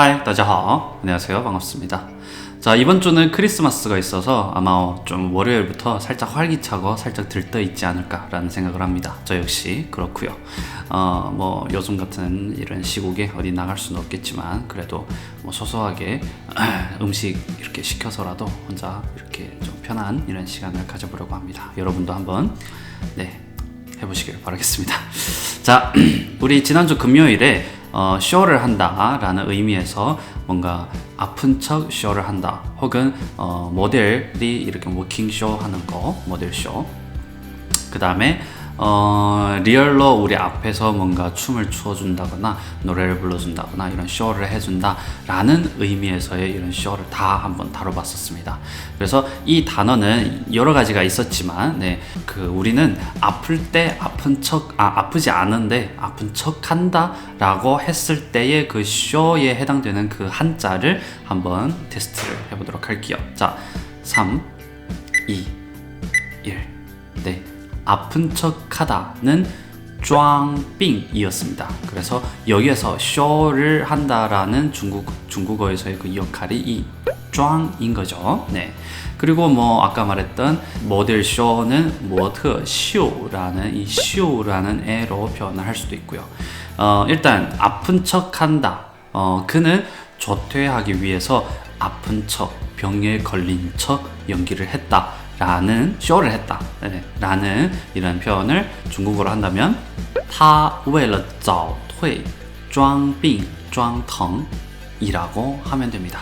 하이, 다자하. 안녕하세요. 반갑습니다. 자, 이번 주는 크리스마스가 있어서 아마 어, 좀 월요일부터 살짝 활기차고 살짝 들떠 있지 않을까라는 생각을 합니다. 저 역시 그렇고요. 어, 뭐 요즘 같은 이런 시국에 어디 나갈 수는 없겠지만 그래도 뭐 소소하게 음식 이렇게 시켜서라도 혼자 이렇게 좀 편한 이런 시간을 가져보려고 합니다. 여러분도 한번 네, 해보시길 바라겠습니다. 자, 우리 지난주 금요일에 어, 쇼를 한다라는 의미에서 뭔가 아픈 척 쇼를 한다 혹은 어, 모델이 이렇게 워킹 쇼 하는 거 모델 쇼. 그 다음에 어, 리얼로 우리 앞에서 뭔가 춤을 추어준다거나 노래를 불러준다거나 이런 쇼를 해준다라는 의미에서의 이런 쇼를 다 한번 다뤄봤었습니다. 그래서 이 단어는 여러 가지가 있었지만, 네, 그 우리는 아플 때 아픈 척, 아, 아프지 않은데 아픈 척 한다라고 했을 때의 그 쇼에 해당되는 그 한자를 한번 테스트를 해보도록 할게요. 자, 3, 2, 1. 네. 아픈 척하다는 쫑빙이었습니다. 그래서 여기에서 쇼를 한다라는 중국 중국어에서의 그 역할이 이 쫑인 거죠. 네. 그리고 뭐 아까 말했던 모델 쇼는 모터 쇼라는 이 쇼라는 애로 표현할 수도 있고요. 어, 일단 아픈 척한다. 어, 그는 조퇴하기 위해서 아픈 척, 병에 걸린 척 연기를 했다. 라는 쇼를 했다 네, 라는 이런 표현을 중국어로 한다면 他为了早退装病装疼 이라고 하면 됩니다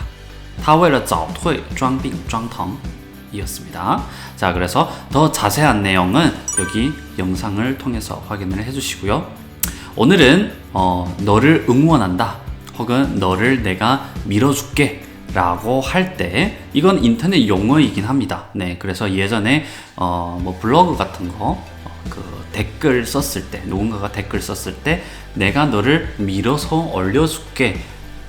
他为了早退装病装疼 이었습니다 자 그래서 더 자세한 내용은 여기 영상을 통해서 확인을 해주시고요 오늘은 어, 너를 응원한다 혹은 너를 내가 밀어줄게 라고 할 때 이건 인터넷 용어이긴 합니다. 네, 그래서 예전에 어, 뭐 블로그 같은 거, 어, 그 댓글 썼을 때 누군가가 댓글 썼을 때 내가 너를 밀어서 올려줄게.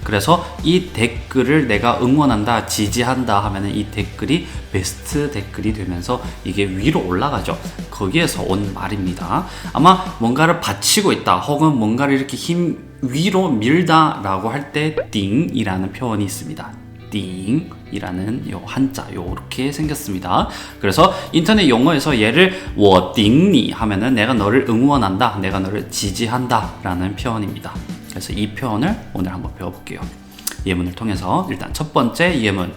그래서 이 댓글을 내가 응원한다, 지지한다 하면은 이 댓글이 베스트 댓글이 되면서 이게 위로 올라가죠. 거기에서 온 말입니다. 아마 뭔가를 받치고 있다, 혹은 뭔가를 이렇게 힘 위로 밀다라고 할 때 띵이라는 표현이 있습니다. 띵이라는 요 한자 요렇게 생겼습니다. 그래서 인터넷 용어에서 얘를 워띵니 하면은 내가 너를 응원한다, 내가 너를 지지한다라는 표현입니다. 그래서 이 표현을 오늘 한번 배워볼게요. 예문을 통해서 일단 첫 번째 예문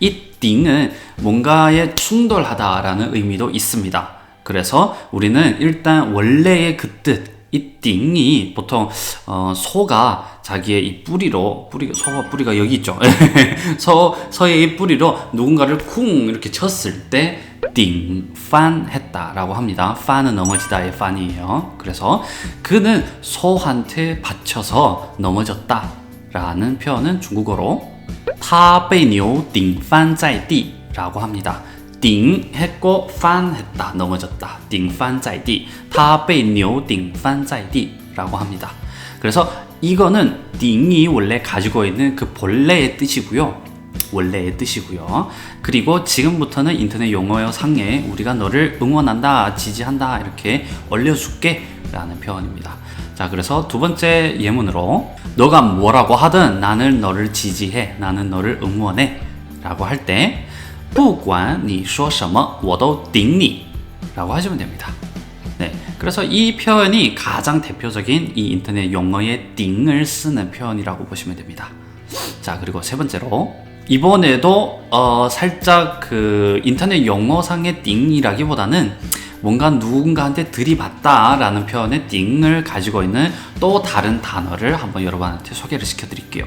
이 띵은 뭔가에 충돌하다라는 의미도 있습니다. 그래서 우리는 일단 원래의 그 뜻, 이 띵이 보통 어, 소가 자기의 이 뿌리로 뿌리 소 뿌리가 여기 있죠. 소 소의 이 뿌리로 누군가를 쿵 이렇게 쳤을 때 띵판 했다라고 합니다. 판은 넘어지다의 판이에요. 그래서 그는 소한테 받쳐서 넘어졌다라는 표현은 중국어로 他被牛顶翻在地라고 합니다. 띵 했고 판 했다 넘어졌다 띵판자이디 타베 뉴 띵판자이디라고 합니다. 그래서 이거는 띵이 원래 가지고 있는 그 본래의 뜻이고요. 원래의 뜻이고요. 그리고 지금부터는 인터넷 용어 상에 우리가 너를 응원한다, 지지한다 이렇게 올려줄게 라는 표현입니다. 자, 그래서 두 번째 예문으로 너가 뭐라고 하든 나는 너를 지지해, 나는 너를 응원해 라고 할 때 不管你说什么我都顶你 라고 하시면 됩니다. 네, 그래서 이 표현이 가장 대표적인 이 인터넷 용어의 띵을 쓰는 표현이라고 보시면 됩니다. 자, 그리고 세 번째로 이번에도 어, 살짝 그 인터넷 용어상의 띵이라기보다는 뭔가 누군가한테 들이받다라는 표현의 띵을 가지고 있는 또 다른 단어를 한번 여러분한테 소개를 시켜드릴게요.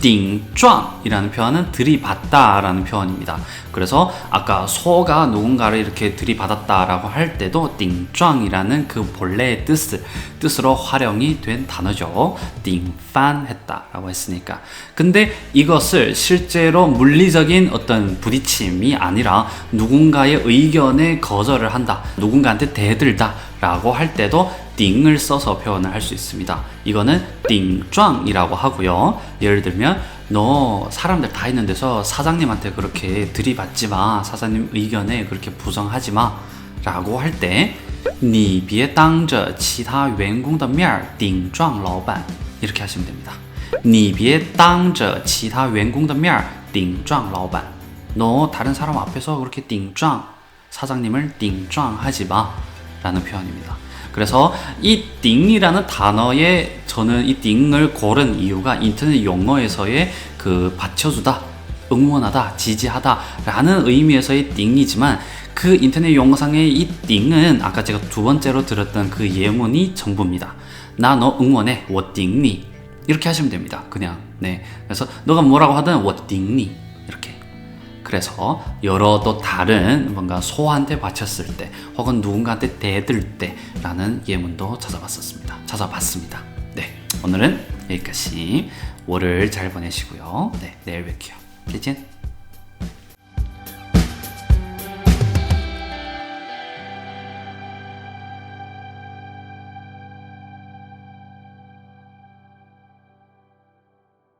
띵壮이라는 표현은 들이받다라는 표현입니다. 그래서 아까 소가 누군가를 이렇게 들이받았다라고 할 때도 띵壮이라는 그 본래의 뜻을 뜻으로 활용이 된 단어죠. 띵판 했다라고 했으니까. 근데 이것을 실제로 물리적인 어떤 부딪힘이 아니라 누군가의 의견에 거절을 한다. 누 군가한테 대들다. 라고 할 때도 띵을 써서 표현을 할 수 있습니다. 이거는 띵壮이라고 하고요. 예를 들면 너 사람들 다 있는 데서 사장님한테 그렇게 들이받지 마. 사장님 의견에 그렇게 부정하지 마. 라고 할 때, 你别当着其他员工的面顶撞老板 이렇게 하시면 됩니다. 你别当着其他员工的面儿顶撞老板. 너 다른 사람 앞에서 그렇게 顶撞 사장님을 띵壮하지 마 라는 표현입니다. 그래서 이 띵이라는 단어에 저는 이 띵을 고른 이유가 인터넷 용어에서의 그 받쳐주다, 응원하다, 지지하다 라는 의미에서의 띵이지만 그 인터넷 용어상의 이 띵은 아까 제가 두 번째로 들었던 그 예문이 전부입니다. 나 너 응원해, 워띵니 이렇게 하시면 됩니다. 그냥 네. 그래서 너가 뭐라고 하든 워띵니 그래서 여러 또 다른 뭔가 소한테 바쳤을 때 혹은 누군가한테 대들 때라는 예문도 찾아봤었습니다. 찾아봤습니다. 네, 오늘은 여기까지 월을 잘 보내시고요. 네, 내일 뵐게요. 再见.